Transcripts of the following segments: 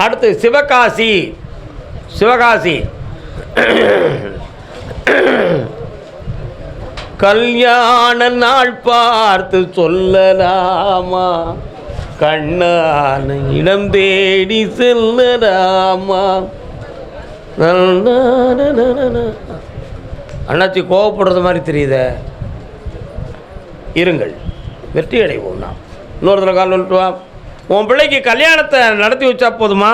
அடுத்து சிவகாசி. சிவகாசி. கல்யாண நாள் பார்த்து சொல்லலாமா? கண்ணான இடம் தேடி செல்லலாமா? அண்ணாச்சி கோவப்படுறது மாதிரி தெரியுத. இருங்கள். வெற்றி அடைவோம் நாம். இன்னொரு கால் வந்துட்டு உன் பிள்ளைக்கு கல்யாணத்தை நடத்தி வச்சா போதுமா?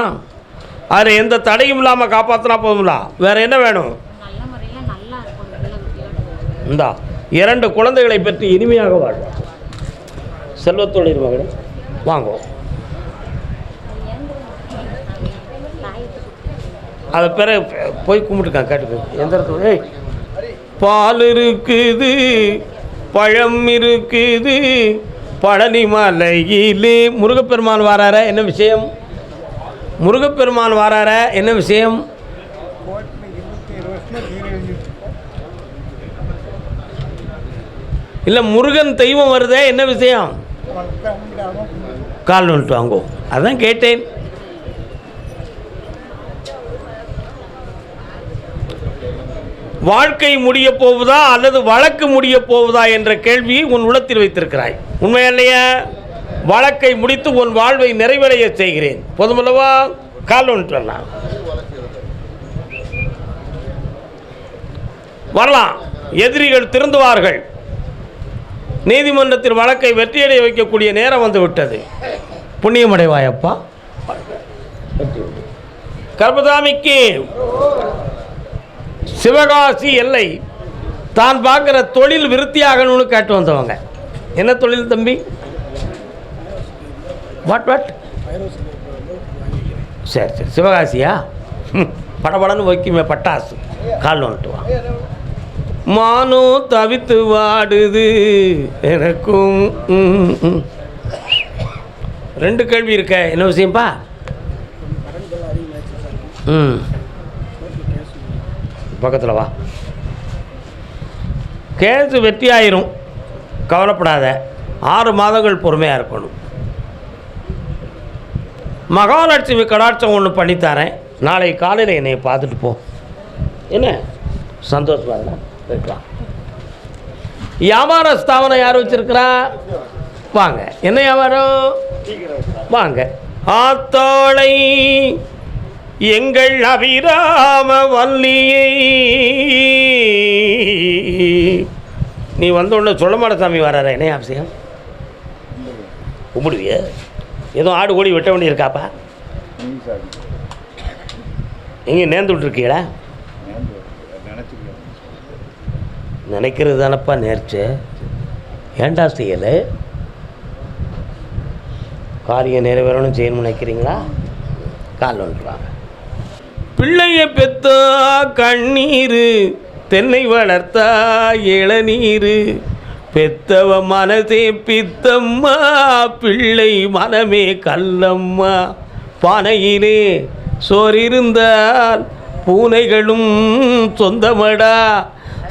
அதில் எந்த தடையும் இல்லாமல் காப்பாற்றினா போதுங்களா வேறு என்ன வேணும்? இந்தா இரண்டு குழந்தைகளை பற்றி இனிமையாக வாழ்வார் செல்வத்தொழில் மகளே வாங்குவோம் அதை பிற போய் கும்பிட்டுருக்கான் கேட்டுக்கு. எந்த இடத்துல? ஏய் பால் இருக்குது பழம் இருக்குது பழனி மலையிலே முருகப்பெருமான் வாரார? என்ன விஷயம்? முருகப்பெருமான் வாரார? என்ன விஷயம்? இல்லை முருகன் தெய்வம் வருதே என்ன விஷயம்? கால் வந்துட்டு வாங்கோ. அதான் கேட்டேன். வாழ்க்கை முடிய போவதா அல்லது வழக்கு முடிய போவதா என்ற கேள்வியை உன் உள்ளத்தில் வைத்திருக்கிறாய். உண்மையல்லையா வழக்கை முடித்து உன் வாழ்வை நிறைவடைய செய்கிறேன். போதுமல்லவா? கால் வந்துட்டு வரலாம். வரலாம் எதிரிகள் திருந்துவார்கள். நீதிமன்றத்தில் வழக்கை வெற்றியடைய வைக்கக்கூடிய நேரம் வந்து விட்டது புண்ணியமடைவாயப்பா. கர்பதாமிக்கு சிவகாசி எல்லை. தான் பார்க்குற தொழில் விருத்தியாகணும்னு கேட்டு வந்தவங்க. என்ன தொழில் தம்பி? வாட் வாட் சரி சரி. சிவகாசியா? ம், படபடன்னு வைக்குமே பட்டாசு. கால் வந்துட்டு வா. மானும் தவித்து வாடுது எனக்கும். ரெண்டு கேள்வி இருக்க. என்ன விஷயம்ப்பா ம் பக்கத்தில் வா. கேஸு வெற்றியாயிரும் கவலைப்படாத. ஆறு மாதங்கள் பொறுமையாக இருக்கணும். மகாலட்சுமி கடாட்சம் ஒன்று பண்ணித்தரேன். நாளை காலையில் என்னை பார்த்துட்டு போ. என்ன? சந்தோஷமா இருந்தா போயிட்டு வியாபார ஸ்தாபனம் யார் வச்சிருக்கிறா? வாங்க. என்ன வியாபாரம் வாங்க. ஆத்தோளை எங்கள் அபிராம வள்ளியை. நீ வந்த உடனே சொல்லமாட சாமி வராரா? என்ன அவசியம் கும்பிடுவிய? ஏதோ ஆடு கோடி வெட்ட வேண்டி இருக்காப்பா எங்கே நேர்ந்து நினைக்கிறது தானப்பா நேர்ச்சு. ஏன்டா செய்யலை காரியம் நிறைவேறணும் செய்யணும்னு நினைக்கிறீங்களா? கால் வந்துடுவாங்க பிள்ளைய பெத்தா கண்ணீர் தென்னை வளர்த்தா இளநீர். பெத்தவ மனதே பித்தம்மா பிள்ளை மனமே கல்லம்மா. பானையிலே சோறிருந்தால் பூனைகளும் சொந்தமடா.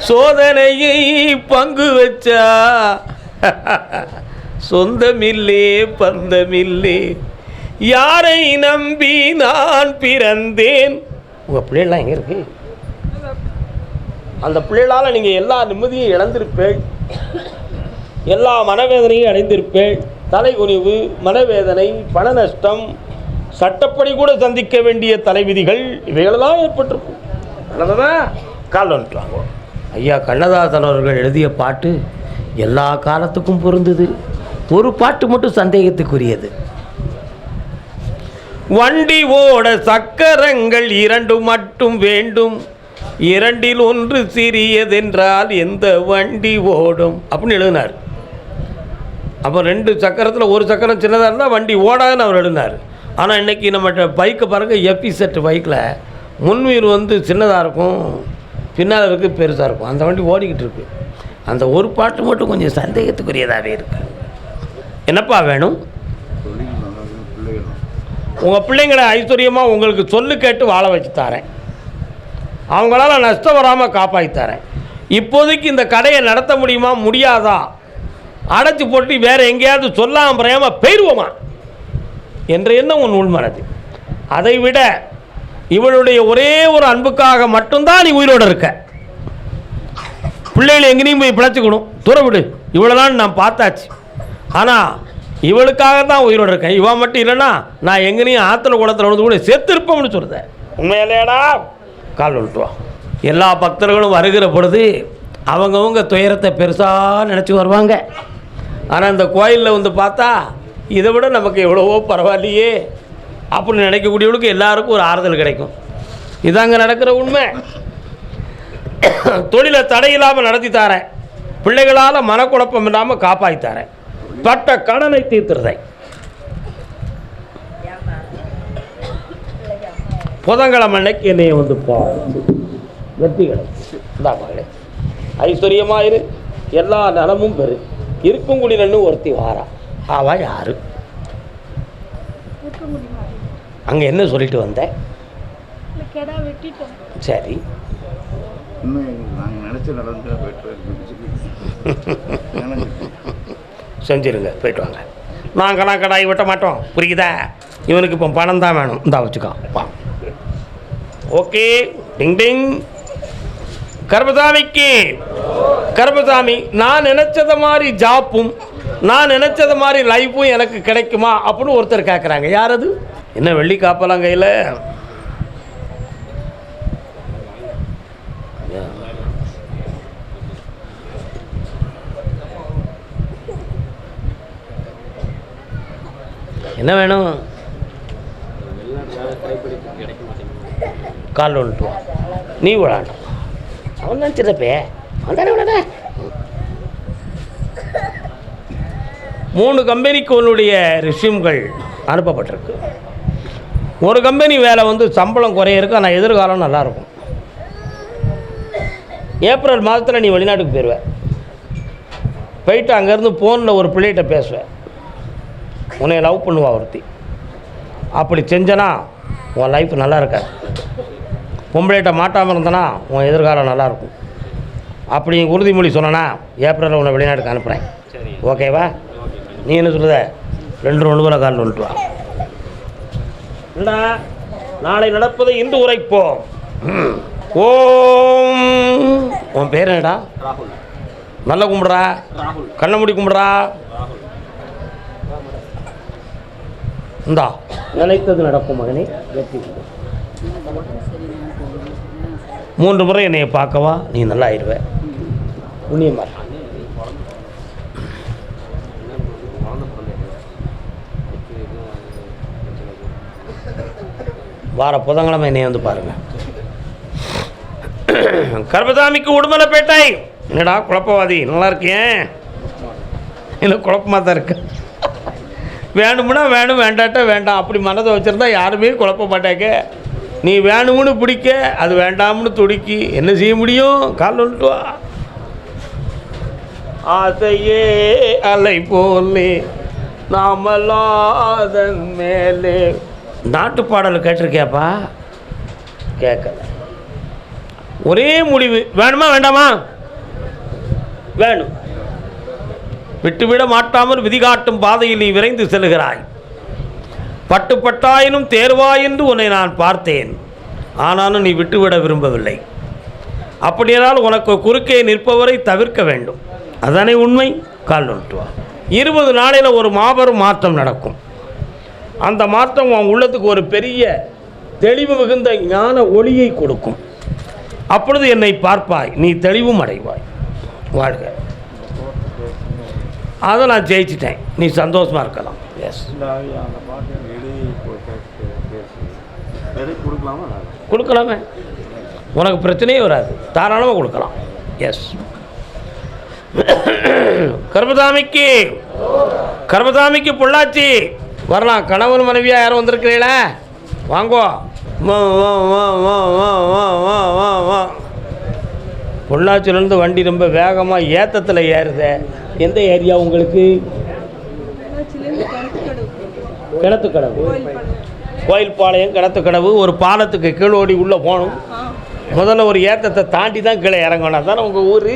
சோதனையை பங்கு வச்சா சொந்தமில்லே பந்தமில்லே. யாரை நம்பி நான் பிறந்தேன்? உங்கள் பிள்ளைகள்லாம் எங்கே இருக்கு? அந்த பிள்ளைகளால் நீங்கள் எல்லா நிம்மதியும் இழந்திருப்பேள் எல்லா மனவேதனையும் அடைந்திருப்பேள் தலைகுனிவு மனவேதனை பண நஷ்டம் சட்டப்படி கூட சந்திக்க வேண்டிய தலைவிதிகள் இவைகளெல்லாம் ஏற்பட்டிருக்கும். நல்லதான் கால் வந்துட்டு வாங்க. ஐயா கண்ணதாசன் அவர்கள் எழுதிய பாட்டு எல்லா காலத்துக்கும் பொருந்தது. ஒரு பாட்டு மட்டும் சந்தேகத்துக்குரியது. வண்டி ஓட சக்கரங்கள் இரண்டு மட்டும் வேண்டும். இரண்டில் ஒன்று சிறியதென்றால் எந்த வண்டி ஓடும்? அப்படின்னு எழுதினார். அப்போ ரெண்டு சக்கரத்தில் ஒரு சக்கரம் சின்னதாக இருந்தால் வண்டி ஓடாதுன்னு அவர் எழுதினார். ஆனால் இன்றைக்கி நம்மகிட்ட பைக்கை பாருங்கள் எஃபி செட் பைக்கில் முன்வீர் வந்து சின்னதாக இருக்கும் பின்னால் இருக்குது பெருசாக இருக்கும். அந்த வண்டி ஓடிக்கிட்டு இருக்கு. அந்த ஒரு பாட்டு மட்டும் கொஞ்சம் சந்தேகத்துக்குரியதாகவே இருக்குது என்னப்பா வேணும்? உங்கள் பிள்ளைங்களை ஐஸ்வர்யமாக உங்களுக்கு சொல்லு கேட்டு வாழ வச்சு தரேன். அவங்களால நஷ்டம் வராமல் காப்பாற்றி தரேன். இப்போதைக்கு இந்த கடையை நடத்த முடியுமா? முடியாதா? அடைச்சி போட்டு வேறு எங்கேயாவது சொல்லாமல் பறையாமல் போயிடுவோமா என்ற எண்ணம் உன் உள்மனது அதை விட இவளுடைய ஒரே ஒரு அன்புக்காக மட்டும்தான் நீ உயிரோடு இருக்க. பிள்ளைகளை எங்கேயும் போய் பிழைச்சிக்கணும். தூர விடு. இவ்வளோதான் நான் பார்த்தாச்சு. ஆனால் இவளுக்காக தான் உயிரோடு இருக்கேன். இவன் மட்டும் இல்லைன்னா நான் எங்கேயும் ஆற்றுல குளத்தில் வந்து கூட செத்துருப்போம்னு சொல்லுதேன் உண்மையிலேடா. கால் விட்டுவா எல்லா பக்தர்களும் வருகிற பொழுது அவங்கவுங்க துயரத்தை பெருசாக நினச்சி வருவாங்க. ஆனால் இந்த கோயிலில் வந்து பார்த்தா இதை விட நமக்கு எவ்வளவோ பரவாயில்லையே அப்படின்னு நினைக்கக்கூடியவளுக்கு எல்லாருக்கும் ஒரு ஆறுதல் கிடைக்கும். இதாங்க நடக்கிற உண்மை. தொழிலை தடையில்லாமல் நடத்தி தாரேன். பிள்ளைகளால் மனக்குழப்பம் இல்லாமல் காப்பாற்றி தரேன். பட்ட கடனை தீர்த்துறதை புதன்கிழமை அன்னைக்கு என்னைய வந்து பா வெற்றி ஐஸ்வர்யமாக இரு. எல்லா நலமும் பெரு இருக்கும் குடினன்னு ஒருத்தி வாரா. அவ யாரு? அங்கே என்ன சொல்லிட்டு வெட்டிட்டோம் சரி. நினச்ச நடந்து செஞ்சிருங்க. போயிட்டு வாங்க. நாங்களாம் கடாய் விட்ட மாட்டோம். புரியுதா? இவனுக்கு இப்போ பணம் தான் வேணும். இந்தா வச்சுக்கோ. வா. ஓகே. டிங் டிங். கர்பசாமிக்கு கர்பசாமி நான் நினச்சத மாதிரி ஜாப்பும் நான் நினச்சத மாதிரி லைஃப்பும் எனக்கு கிடைக்குமா? அப்படின்னு ஒருத்தர் கேட்குறாங்க யார் அது? என்ன வெள்ளி காப்பலாம் கையில்? என்ன வேணும்? கால் வந்துட்டு நீ விளாண்டும் அவன் தான் சிறப்பே. அவன் தானே விளாட? மூணு கம்பெனிக்கு உன்னுடைய ரிஷ்யூம்கள் அனுப்பப்பட்டிருக்கு. ஒரு கம்பெனி வேலை வந்து சம்பளம் குறைய இருக்கு ஆனால் எதிர்காலம் நல்லாயிருக்கும். ஏப்ரல் மாதத்தில் நீ வெளிநாட்டுக்கு போயிடுவ போயிட்டு அங்கேருந்து ஃபோனில் ஒரு பிள்ளைகிட்ட பேசுவேன் உன்னை லவ் பண்ணுவா ஒருத்தி. அப்படி செஞ்சனா உன் லைஃப் நல்லா இருக்காது. பொம்பளைகிட்ட மாட்டாமல் இருந்தனா உன் எதிர்காலம் நல்லாயிருக்கும் அப்படி உறுதிமொழி சொன்னனா ஏப்ரலில் உன்னை வெளிநாட்டுக்கு அனுப்புகிறேன் ஓகேவா நீ என்ன சொல்லுத? ரெண்டு போல கால் வா. என்னடா? நாளை நடப்பதை இன்று உரைப்போம். ஓம். உன் பேர் என்னடா? நல்ல கும்பிட்றா? கண்ணை மூடி கும்பிட்றா? இந்தா. நினைத்தது நடக்கும் மகனே. வெற்றி. மூன்று முறை என்னைய பார்க்கவா? நீ நல்லா ஆயிடுவ. புண்ணியமா இரு. வார புதன்கிழமை என்னைய வந்து பாருங்க. கர்மசாமிக்கு உடுமலைப்பேட்டை. என்னடா குழப்பவாதி? நல்லா இருக்கேன் இல்லை குழப்பமாக தான் இருக்கு. வேணும்னா வேணும் வேண்டாட்டா வேண்டாம் அப்படி மனதை வச்சுருந்தா யாருமே குழப்ப மாட்டாங்க. நீ வேணும்னு பிடிக்க அது வேண்டாம்னு துடிக்கி. என்ன செய்ய முடியும்? கால் வந்துட்டு வா. ஆசையே அலை போலே நாமலாதன் மேலே. நாட்டு பாடல் கேட்டிருக்கியாப்பா? கேட்கல. ஒரே முடிவு. வேணுமா வேண்டாமா? வேணும். விட்டுவிட மாட்டாமல் விதிகாட்டும் பாதையில் நீ விரைந்து செல்கிறாய் பட்டுப்பட்டாயினும் தேர்வாய் என்று உன்னை நான் பார்த்தேன். ஆனாலும் நீ விட்டுவிட விரும்பவில்லை. அப்படியானால் உனக்கு குறுக்கே நிற்பவரை தவிர்க்க வேண்டும். அதானே உண்மை? கால் நோட்டுவா. வா இருபது நாளையில் ஒரு மாபெரும் மாற்றம் நடக்கும். அந்த மாற்றம் உன் உள்ளத்துக்கு ஒரு பெரிய தெளிவு மிகுந்த ஞான ஒளியை கொடுக்கும். அப்பொழுது என்னை பார்ப்பாய். நீ தெளிவும் அடைவாய். வாழ்க. அதை நான் ஜெயிச்சிட்டேன். நீ சந்தோஷமாக இருக்கலாம். எஸ் கொடுக்கலாமே. உனக்கு பிரச்சனையே வராது. தாராளமாக கொடுக்கலாம். எஸ் கர்மதாமிக்கு கர்மதாமிக்கு பொள்ளாச்சி. வரலாம். கணவன் மனைவியாக யாரும் வந்திருக்கிறீங்களா? வாங்கோ. பொள்ளாச்சியிலேருந்து வண்டி ரொம்ப வேகமாக ஏத்தத்தில் ஏறுது. எந்த ஏரியா உங்களுக்கு? கிணத்து கடவு கோயில் பாளையம் கிணத்துக்கடவு. ஒரு பாலத்துக்கு கீழோடி உள்ளே போகணும். முதல்ல ஒரு ஏத்தத்தை தாண்டி தான் கீழே இறங்கணும். தானே உங்கள் ஊர்?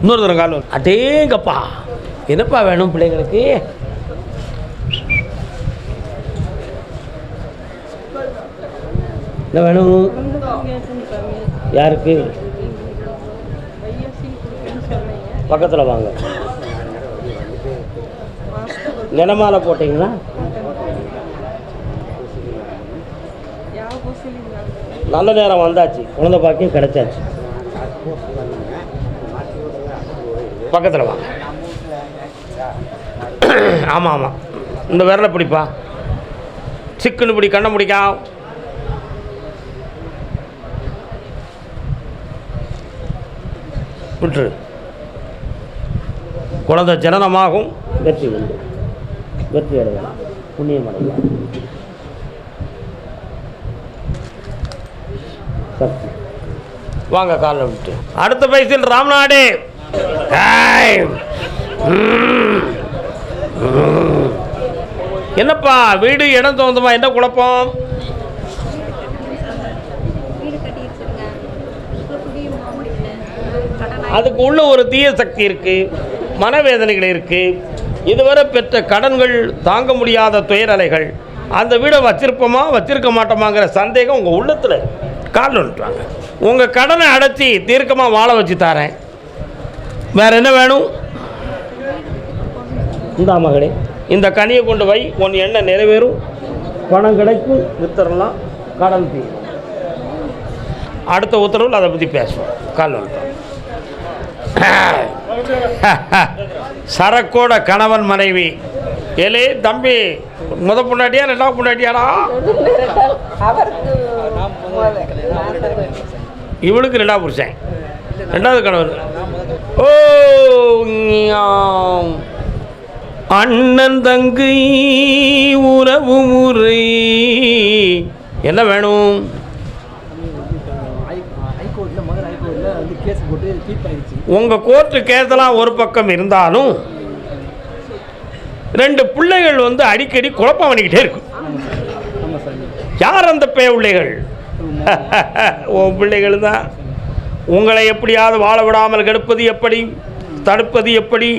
இன்னொரு தரம் காலம் அடேங்கப்பா. என்னப்பா வேணும் பிள்ளைங்களுக்கு? என்ன வேணும்? யாருக்கு? பக்கத்தில் வாங்க. மாஸ்டர் நிலமாலை போட்டிங்களா? நல்ல நேரம் வந்தாச்சு. குழந்தை பாக்கியம் கிடைச்சாச்சு. பக்கத்தில் வாங்க. ஆமாம் ஆமாம் இந்த விரலை பிடிப்பா. சிக்கனு பிடி கண்ணை பிடிக்கா விட்டுரு. குழந்தை ஜனனமாகும். வெற்றி உண்டு. வெற்றி அடையலாம். புண்ணியம் அடையலாம். சக்தி. வாங்க காலில் விட்டு. அடுத்த பைசில் ராம்நாடு. என்னப்பா வீடு இடம் தகுந்தமா என்ன குழப்பம்? அதுக்கு உள்ள ஒரு தீய சக்தி இருக்கு. மனவேதனைகள் இருக்குது இதுவரை பெற்ற கடன்கள் தாங்க முடியாத துயரலைகள். அந்த வீடை வச்சிருப்போமா வச்சிருக்க மாட்டோமாங்கிற சந்தேகம் உங்கள் உள்ளத்தில் கால் வந்துட்டாங்க உங்கள் கடனை அடைச்சி தீர்க்கமாக வாழ வச்சு தரேன். வேற என்ன வேணும்? இந்த மகளே இந்த கனியை கொண்டு வை. உன் எண்ணம் நிறைவேறும். பணம் கிடைக்கும் வித்தரலாம் கடன் தீரும். அடுத்த உத்தரவில் அதை பற்றி பேசுவோம். கால் வந்துட்டோம் சரக்கோட கணவன் மனைவி. ஏலே தம்பி முத பொண்டாட்டியா ரெண்டாவது பொண்டாட்டியாடா? இவளுக்கு ரெண்டாவது புருஷன். ரெண்டாவது கணவன் ஓ அண்ணன் தங்கை உறவு முறை. என்ன வேணும்? உங்கள் கோர்ட்டு கேஸெல்லாம் ஒரு பக்கம் இருந்தாலும் ரெண்டு பிள்ளைகள் வந்து அடிக்கடி குழப்பம் பண்ணிக்கிட்டே இருக்கும். யார் அந்த பே பிள்ளைகள்? உன் பிள்ளைகள் தான். உங்களை எப்படியாவது வாழ விடாமல் கெடுப்பது எப்படி? தடுப்பது எப்படி?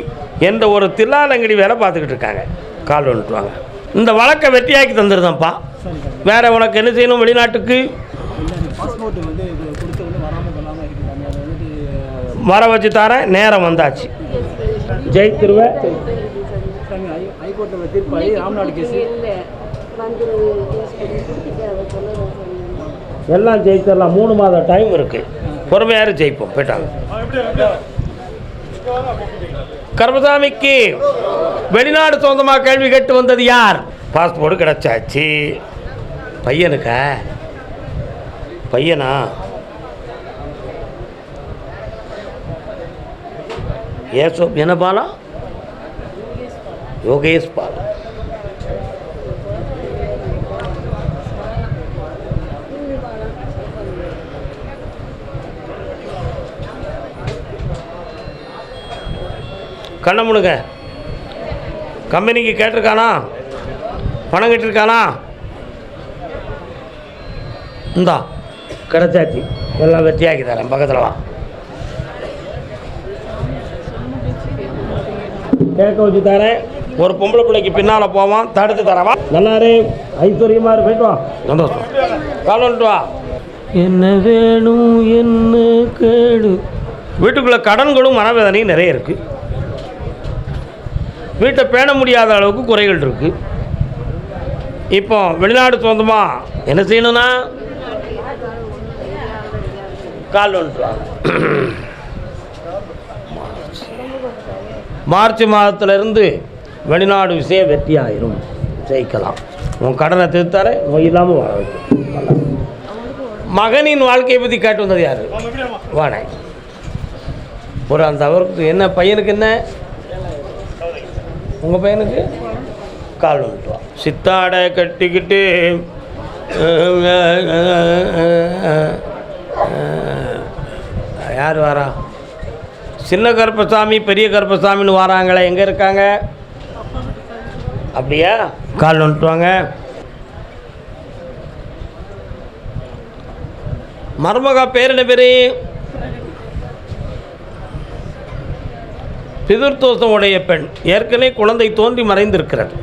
என்ற ஒரு தில்லாலங்கடி வேலை பார்த்துக்கிட்டு இருக்காங்க. கால் வந்துட்டுவாங்க இந்த வழக்கை வெற்றியாக்கி தந்துருந்தேன்ப்பா வேறு வேற உனக்கு என்ன செய்யணும் வெளிநாட்டுக்கு இல்லை எனக்கு பாஸ்போர்ட் வந்து இது கொடுத்த உடனே வராமல் கொள்ளாமல் இருக்குது சாமி அதை வந்துட்டு வர வச்சு தரேன் நேரம் வந்தாச்சு. ஜெயித்திருவேன் திருவ. எல்லாம் ஜெயித்தரலாம் மூணு மாதம் டைம் இருக்கு. பொறுமையாரு ஜெயிப்போம். போயிட்டாங்க. கர்மசாமிக்கு வெளிநாடு சொந்தமாக கேள்வி கேட்டு வந்தது யார்? பாஸ்போர்ட் கிடைச்சாச்சு. பையனுக்கா? பையனா? ஏசோ என்ன பாலா? யோகேஷ் பாலா. கண்ணை முடுங்க. கம்பெனிக்கு கேட்டிருக்கானா? பணம் கட்டிருக்கானா? இந்தா கிடச்சாச்சு. எல்லாம் வெற்றியாக்கி தரேன் பக்கத்தில் வா. கேட்க வச்சு தரேன். ஒரு பொம்பளை பிள்ளைக்கு பின்னால் போவான் தடுத்து தரவா? நல்லாரு ஐஸ்வர்யமா இரு போயிட்டு வா. சந்தோஷம். வா. என்ன வேணும் என்ன கேடு. வீட்டுக்குள்ளே கடன்களும் மனவேதனையும் நிறைய இருக்குது வீட்டை பேண முடியாத அளவுக்கு குறைகள் இருக்குது இப்போ வெளிநாடு சொந்தமாக என்ன செய்யணும்னா? கால் வந்துட்டு வாங்க மார்ச் மாதத்திலிருந்து வெளிநாடு விஷயம் வெற்றி ஆயிரும் ஜெயிக்கலாம். உன் கடனை திருத்தார நோய் இல்லாமல் வாழ வைக்கும். மகனின் வாழ்க்கையை பற்றி கேட்டு வந்தது யார்? வாடை ஒரு அந்த அவருக்கு என்ன பையனுக்கு என்ன? உங்கள் பையனுக்கு? கால் வந்துட்டுவான் சித்தாடை கட்டிக்கிட்டு யார் வரா சின்ன கருப்பசாமி பெரிய கருப்பசாமின்னு வராங்களே எங்கே இருக்காங்க? அப்படியா? கால் வந்துட்டு வாங்க. மருமகா பேர் என்ன பேர்? பிதிர்தோஷம் உடைய பெண். ஏற்கனவே குழந்தை தோன்றி மறைந்திருக்கிறது.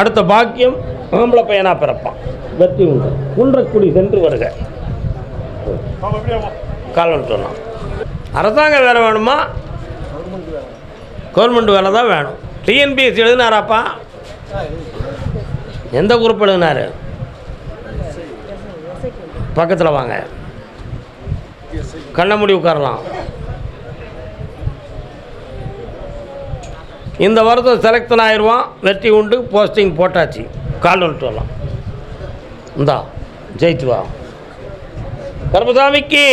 அடுத்த பாக்கியம் ஆம்பளை பையனாக பிறப்பான். வெற்றி உண்டு. குன்றக்குடி சென்று வருக. காலம் சொன்னான் அரசாங்கம் வேலை வேணுமா? கவர்மெண்ட் வேலை தான் வேணும். டிஎன்பிஎஸ்சி எழுதினாராப்பா? எந்த குரூப் எழுதினார்? பக்கத்தில் வாங்க. கண்ண மூடி உட்காரலாம். இந்த வருடம் செலக்ஷன் ஆயிடுவான் வெற்றி உண்டு போஸ்டிங் போட்டாச்சு. கால் வந்துட்டு வரலாம். இந்தா ஜெயித்துவா வா கருப்பசாமிக்கு.